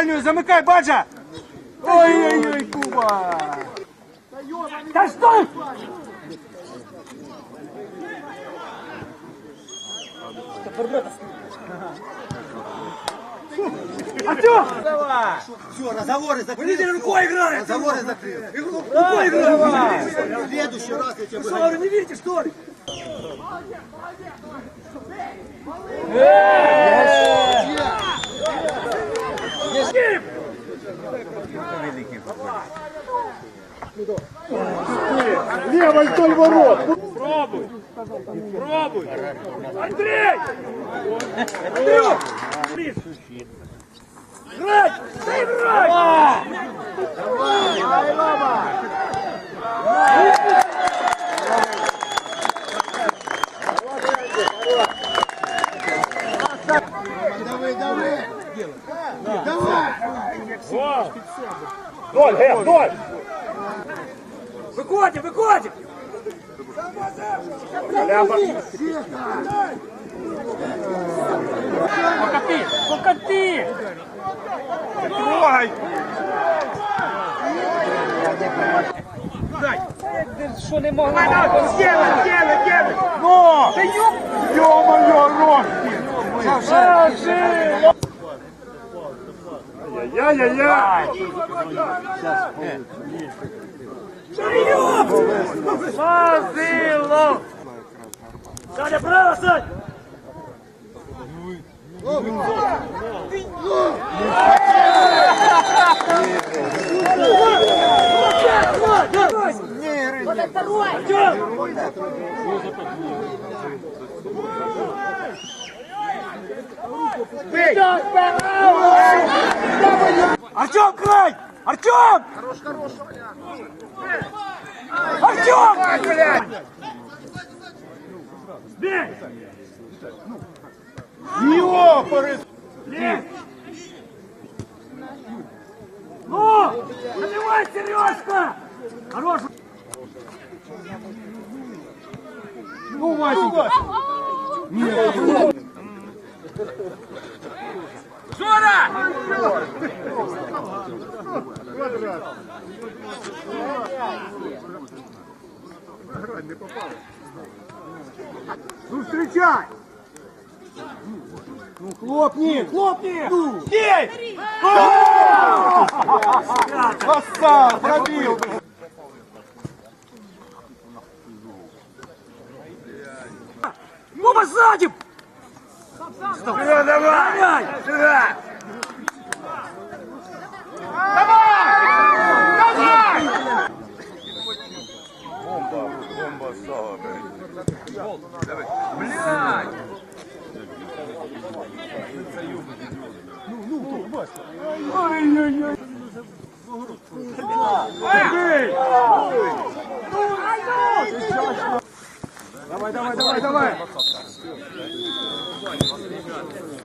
Дальнюю замыкай, Баджа! Ой-ой-ой, Куба! Да что? Артем! Все, разговоры закрыли. Видели, рукой играет! Разговоры закрыли. Рукой играет! В следующий раз я выгоню. говорю, не видите, что ли? Левой вдоль ворот. Пробуй! Пробуй! Андрей! Андрюх! Грать! Да играй! Ай, лава. Давай, давай. Давай. Вдоль, Ге, вдоль. Выходим, выходим! Покати! Покати! Трогай. Що не могла? Сделай, сделай, сделай! Ну! Да ёп! Ё-моё, Ромки! Яй-яй-яй! Фазилов! Саня, право, Сань! Артем, край! Артем! Хорош, хорош, Артем! блядь! Бей! Ёпарас! Лезь! Ну! Набивай, Сережка! Хорош! Ну, Васенька! Жора! Ну, встречай! Ну, хлопни! Хлопни! Ну. Бей! Красава! Пробил! Куба сзади! Давай, давай! Давай! Давай, давай, давай, давай!